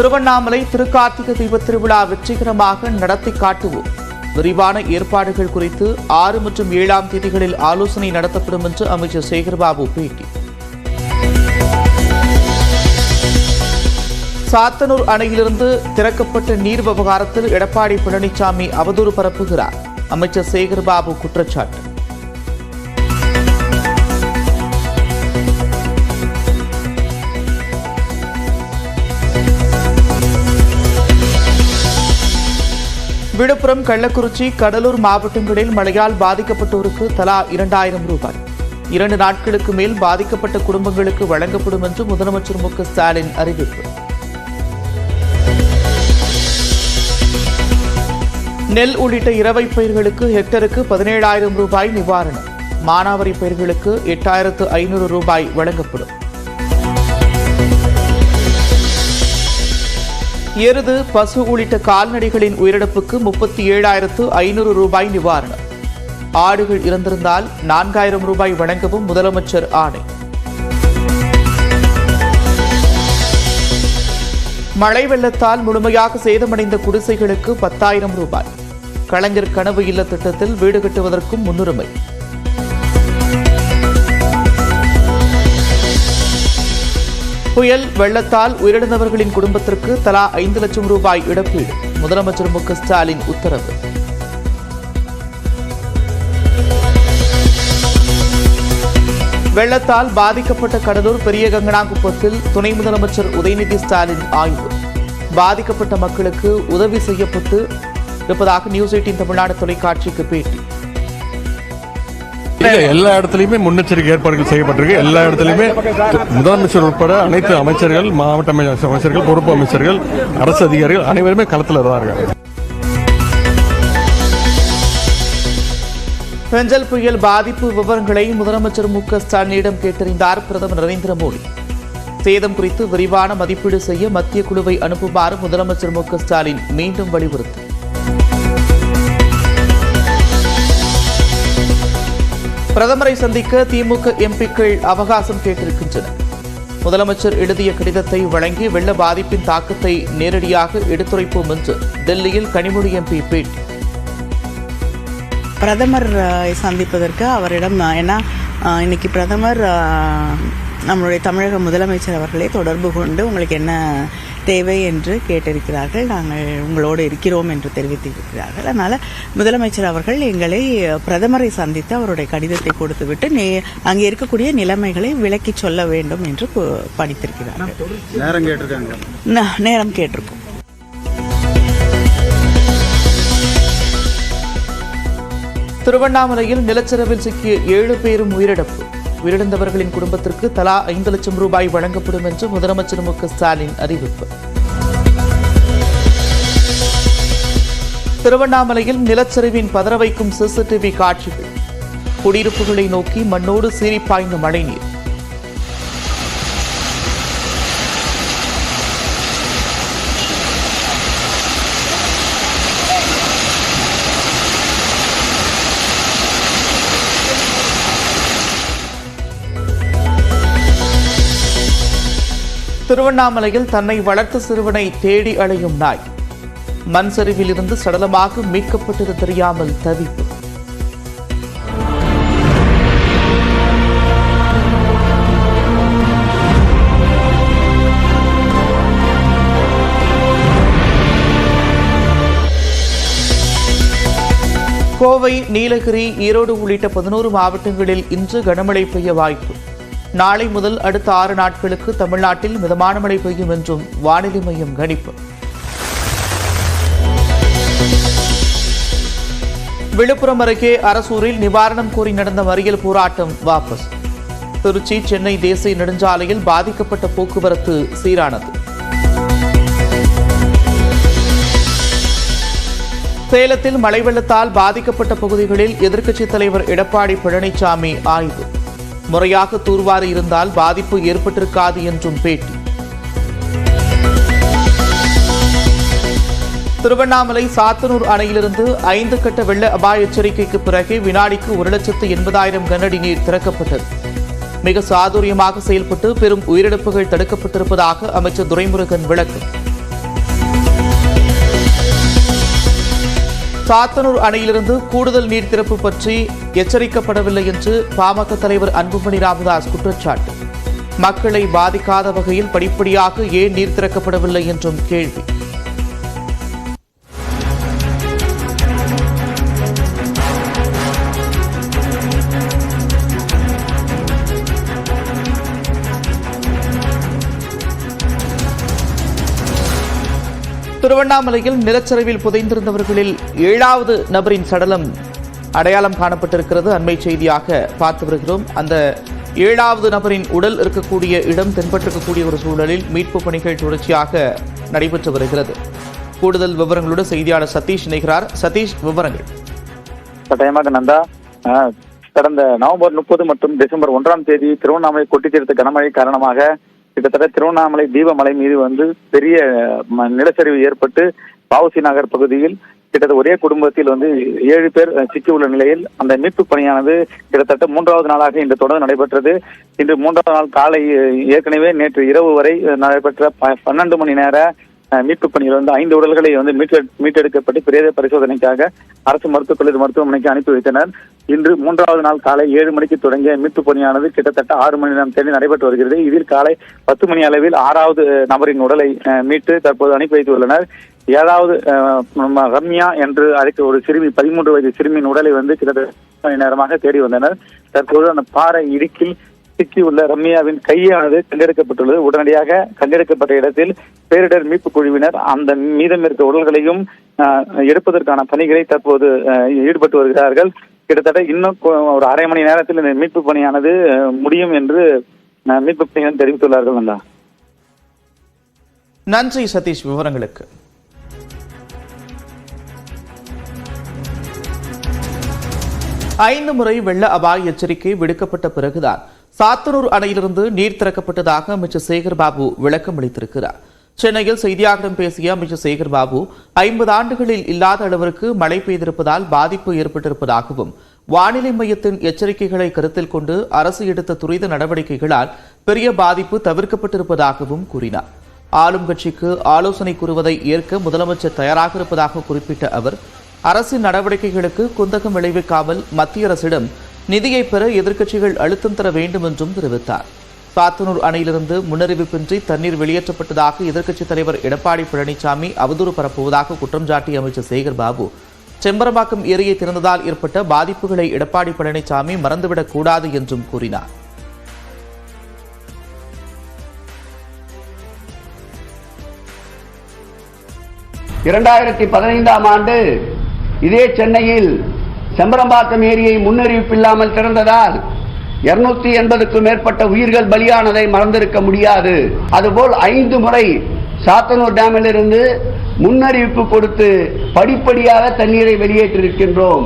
திருவண்ணாமலை திருக்கார்த்திகை தீபத் திருவிழா வெற்றிகரமாக நடத்தி காட்டுவோம். விரிவான ஏற்பாடுகள் குறித்து ஆறு மற்றும் ஏழாம் தேதிகளில் ஆலோசனை நடத்தப்படும் என்று அமைச்சர் சேகர்பாபு பேட்டி. சாத்தனூர் அணையிலிருந்து திறக்கப்பட்ட நீர் விவகாரத்தில் எடப்பாடி பழனிசாமி அவதூறு பரப்புகிறார். அமைச்சர் சேகர்பாபு குற்றச்சாட்டு. விழுப்புரம் கள்ளக்குறிச்சி கடலூர் மாவட்டங்களில் மழையால் பாதிக்கப்பட்டோருக்கு தலா இரண்டாயிரம் ரூபாய். இரண்டு நாட்களுக்கு மேல் பாதிக்கப்பட்ட குடும்பங்களுக்கு வழங்கப்படும் என்று முதலமைச்சர் மு. ஸ்டாலின் அறிவிப்பு. நெல் உள்ளிட்ட இரவை பயிர்களுக்கு ஹெக்டருக்கு பதினேழாயிரம் ரூபாய் நிவாரணம். மானாவரி பயிர்களுக்கு எட்டாயிரத்து ஐநூறு ரூபாய் வழங்கப்படும். எருது பசு உள்ளிட்ட கால்நடைகளின் உயிரிழப்புக்கு முப்பத்தி ஏழாயிரத்து ஐநூறு ரூபாய் நிவாரணம். ஆடுகள் இறந்திருந்தால் நான்காயிரம் ரூபாய் வழங்கவும் முதலமைச்சர் ஆணை. மழை வெள்ளத்தால் முழுமையாக சேதமடைந்த குடிசைகளுக்கு பத்தாயிரம் ரூபாய். கலைஞர் கனவு இல்ல திட்டத்தில் வீடு கட்டுவதற்கும் முன்னுரிமை. புயல் வெள்ளத்தால் உயிரிழந்தவர்களின் குடும்பத்திற்கு தலா ஐந்து லட்சம் ரூபாய் இழப்பீடு. முதலமைச்சர் மு ஸ்டாலின் உத்தரவு. வெள்ளத்தால் பாதிக்கப்பட்ட கடலூர் பெரிய கங்கனாங்குப்பத்தில் துணை முதலமைச்சர் உதயநிதி ஸ்டாலின் ஆய்வு. பாதிக்கப்பட்ட மக்களுக்கு உதவி செய்யப்பட்டு இருப்பதாக நியூஸ் எயிட்டின் தமிழ்நாடு தொலைக்காட்சிக்கு பேட்டி. எல்லா இடத்துலயுமே முன்னெச்சரிக்கை ஏற்பாடுகள் செய்யப்பட்டிருக்கு. எல்லா இடத்துலையுமே முதலமைச்சர் உட்பட அனைத்து அமைச்சர்கள் மாவட்ட அமைச்சர்கள் பொறுப்பு அமைச்சர்கள் அரசு அதிகாரிகள் அனைவருமே களத்தில் தான் இருக்காங்க பெஞ்சல் புயல் பாதிப்பு விவரங்களை முதலமைச்சர் மு க ஸ்டாலினிடம் கேட்டறிந்தார் பிரதமர் நரேந்திர மோடி. சேதம் குறித்து விரிவான மதிப்பீடு செய்ய மத்திய குழுவை அனுப்புமாறு முதலமைச்சர் மு க ஸ்டாலின் மீண்டும் வலியுறுத்தி. பிரதமரை சந்திக்க திமுக எம்பிக்கள் அவகாசம் கேட்டிருக்கின்றனர். முதலமைச்சர் எழுதிய கடிதத்தை வழங்கி வெள்ள பாதிப்பின் தாக்கத்தை நேரடியாக எடுத்துரைப்போம் என்று டெல்லியில் கனிமொழி எம்பி பேட்டி. பிரதமர் சந்திப்பதற்கு அவரிடம் ஏன்னா இன்னைக்கு பிரதமர் நம்மளுடைய தமிழக முதலமைச்சர் அவர்களை தொடர்பு கொண்டு உங்களுக்கு என்ன தேவை என்று கேட்டிருக்கிறார்கள். நாங்கள் உங்களோடு இருக்கிறோம் என்று தெரிவித்திருக்கிறார்கள். அதனால் முதலமைச்சர் அவர்கள் எங்களை பிரதமரை சந்தித்து அவருடைய கடிதத்தை கொடுத்துவிட்டு நே அங்கே இருக்கக்கூடிய நிலைமைகளை விளக்கி சொல்ல வேண்டும் என்று பணித்திருக்கிறார்கள். நேரம் கேட்டிருக்காங்க நேரம் கேட்டிருக்கோம். திருவண்ணாமலையில் நிலச்சரிவில் சிக்கிய ஏழு பேரும் உயிரிழப்பு. உயிரிழந்தவர்களின் குடும்பத்திற்கு தலா ஐந்து லட்சம் ரூபாய் வழங்கப்படும் என்று முதலமைச்சர் மு ஸ்டாலின் அறிவிப்பு. திருவண்ணாமலையில் நிலச்சரிவின் பதற வைக்கும் சிசிடிவி காட்சிகள். குடியிருப்புகளை நோக்கி மண்ணோடு சீறிப்பாய்ந்த மழைநீர். திருவண்ணாமலையில் தன்னை வளர்த்த சிறுவனை தேடி அலையும் நாய். மண் சரிவில் இருந்து சடலமாக மீட்கப்பட்டது தெரியாமல் தவிப்பு. கோவை நீலகிரி ஈரோடு உள்ளிட்ட பதினோரு மாவட்டங்களில் இன்று கனமழை பெய்ய வாய்ப்பு. நாளை முதல் அடுத்த ஆறு நாட்களுக்கு தமிழ்நாட்டில் மிதமான மழை பெய்யும் என்றும் வானிலை மையம் கணிப்பு. விழுப்புரம் அருகே அரசூரில் நிவாரணம் கோரி நடந்த மறியல் போராட்டம் வாபஸ். திருச்சி சென்னை தேசிய நெடுஞ்சாலையில் பாதிக்கப்பட்ட போக்குவரத்து சீரானது. சேலத்தில் மழை வெள்ளத்தால் பாதிக்கப்பட்ட பகுதிகளில் எதிர்க்கட்சித் தலைவர் எடப்பாடி பழனிசாமி ஆய்வு. முறையாக தூர்வாரி இருந்தால் பாதிப்பு ஏற்பட்டிருக்காது என்றும் பேட்டி. திருவண்ணாமலை சாத்தனூர் அணையிலிருந்து ஐந்து கட்ட வெள்ள அபாய எச்சரிக்கைக்கு பிறகு வினாடிக்கு ஒரு லட்சத்து எண்பதாயிரம் கனஅடி நீர் திறக்கப்பட்டது. மிக சாதுரியமாக செயல்பட்டு பெரும் உயிரிழப்புகள் தடுக்கப்பட்டிருப்பதாக அமைச்சர் துரைமுருகன் விளக்கம். சாத்தனூர் அணையிலிருந்து கூடுதல் நீர் திறப்பு பற்றி எச்சரிக்கப்படவில்லை என்று பாமக தலைவர் அன்புமணி ராமதாஸ் குற்றச்சாட்டு. மக்களை பாதிக்காத வகையில் படிப்படியாக ஏன் நீர் திறக்கப்படவில்லை என்றும் கேள்வி. திருவண்ணாமலையில் நிலச்சரிவில் புதைந்திருந்தவர்களில் ஏழாவது நபரின் சடலம் அடையாளம் காணப்பட்டிருக்கிறது. அண்மை செய்தியாக பார்த்து வருகிறோம். அந்த ஏழாவது நபரின் உடல் இருக்கக்கூடிய இடம் தென்பட்டிருக்கக்கூடிய ஒரு சூழலில் மீட்பு பணிகள் தொடர்ச்சியாக நடைபெற்று வருகிறது. கூடுதல் விவரங்களோடு செய்தியாளர் சதீஷ் இணைகிறார். சதீஷ் விவரங்கள். கட்டாயமாக நந்தா ஆஹ், கடந்த நவம்பர் முப்பது மற்றும் டிசம்பர் ஒன்றாம் தேதி திருவண்ணாமலை கொட்டித்தீர்த்த கனமழை காரணமாக கிட்டத்தட்ட திருவண்ணாமலை தீபமலை மீது வந்து பெரிய நிலச்சரிவு ஏற்பட்டு பாவுசி நகர் பகுதியில் கிட்டத்தட்ட ஒரே குடும்பத்தில் வந்து ஏழு பேர் சிக்கியுள்ள நிலையில் அந்த மீட்பு பணியானது கிட்டத்தட்ட மூன்றாவது நாளாக இன்று தொடர்ந்து நடைபெற்றது. இன்று மூன்றாவது நாள் காலை ஏற்கனவே நேற்று இரவு வரை நடைபெற்ற ப- பன்னெண்டு மணி நேர அஹ், மீட்பு பணியில் வந்து ஐந்து உடல்களை வந்து மீட்டெடுக்கப்பட்டு பிரேத பரிசோதனைக்காக அரசு மருத்துவக் கல்லூரி மருத்துவமனைக்கு அனுப்பி வைத்தனர். இன்று மூன்றாவது நாள் காலை ஏழு மணிக்கு தொடங்கிய மீட்பு பணியானது கிட்டத்தட்ட ஆறு மணி நேரம் தேடி நடைபெற்று வருகிறது. இதில் காலை பத்து மணி அளவில் ஆறாவது நபரின் உடலை அஹ், மீட்டு தற்போது அனுப்பி வைத்துள்ளனர். ஏழாவது அஹ், ரம்யா என்று அழைக்க ஒரு சிறுமி பதிமூன்று வயது சிறுமியின் உடலை வந்து கிட்டத்தட்ட மணி நேரமாக தேடி வந்தனர். தற்போது அந்த பாறை இடுக்கில் சிக்கியுள்ள ரம்யாவின் கையானது கண்டெடுக்கப்பட்டுள்ளது. உடனடியாக கண்டெடுக்கப்பட்ட இடத்தில் பேரிடர் மீட்பு குழுவினர் அந்த மீதம் இருக்க உடல்களையும் எடுப்பதற்கான பணிகளை தற்போது ஈடுபட்டு வருகிறார்கள். கிட்டத்தட்ட இன்னும் ஒரு அரை மணி நேரத்தில் இந்த மீட்பு பணியானது முடியும் என்று மீட்பு பணிகள் தெரிவித்துள்ளார்கள் நந்தா. நன்றி சதீஷ் விவரங்களுக்கு. ஐந்து முறை வெள்ள அபாய எச்சரிக்கை விடுக்கப்பட்ட பிறகுதான் சாத்தனூர் அணையிலிருந்து நீர் திறக்கப்பட்டதாக அமைச்சர் சேகர்பாபு விளக்கம் அளித்திருக்கிறார். சென்னையில் செய்தியாளர்களிடம் பேசிய அமைச்சர் சேகர்பாபு ஐம்பது ஆண்டுகளில் இல்லாத அளவிற்கு மழை பெய்திருப்பதால் பாதிப்பு ஏற்பட்டிருப்பதாகவும் வானிலை மையத்தின் எச்சரிக்கைகளை கருத்தில் கொண்டு அரசு எடுத்த துரித நடவடிக்கைகளால் பெரிய பாதிப்பு தவிர்க்கப்பட்டிருப்பதாகவும் கூறினார். ஆளும் கட்சிக்கு ஆலோசனை கூறுவதை ஏற்க முதலமைச்சர் தயாராக இருப்பதாக குறிப்பிட்ட அவர் அரசின் நடவடிக்கைகளுக்கு குந்தகம் விளைவிக்காமல் மத்திய அரசிடம் நிதியை பெற எதிர்க்கட்சிகள் அழுத்தம் தர வேண்டும் என்றும் தெரிவித்தார். சாத்தனூர் அணையிலிருந்து முன்னறிவிப்பின்றி தண்ணீர் வெளியேற்றப்பட்டதாக எதிர்க்கட்சித் தலைவர் எடப்பாடி பழனிசாமி அவதூறு பரப்புவதாக குற்றம் சாட்டிய அமைச்சர் சேகர் பாபு. செம்பரம்பாக்கம் ஏரியை திறந்ததால் ஏற்பட்ட பாதிப்புகளை எடப்பாடி பழனிசாமி மறந்துவிடக் கூடாது என்றும் கூறினார். இரண்டாயிரத்தி பதினைந்தாம் ஆண்டு இதே சென்னையில் செம்பரம்பாக்கம் ஏரியை முன்னறிவிப்பில்லாமல் திறந்ததால் இருநூத்தி எண்பதுக்கும் மேற்பட்ட உயிர்கள் பலியானதை மறந்திருக்க முடியாது. அதுபோல் ஐந்து முறை சாத்தனூர் டேமிலிருந்து முன்னறிவிப்பு கொடுத்து படிப்படியாக தண்ணீரை வெளியேற்றிருக்கின்றோம்.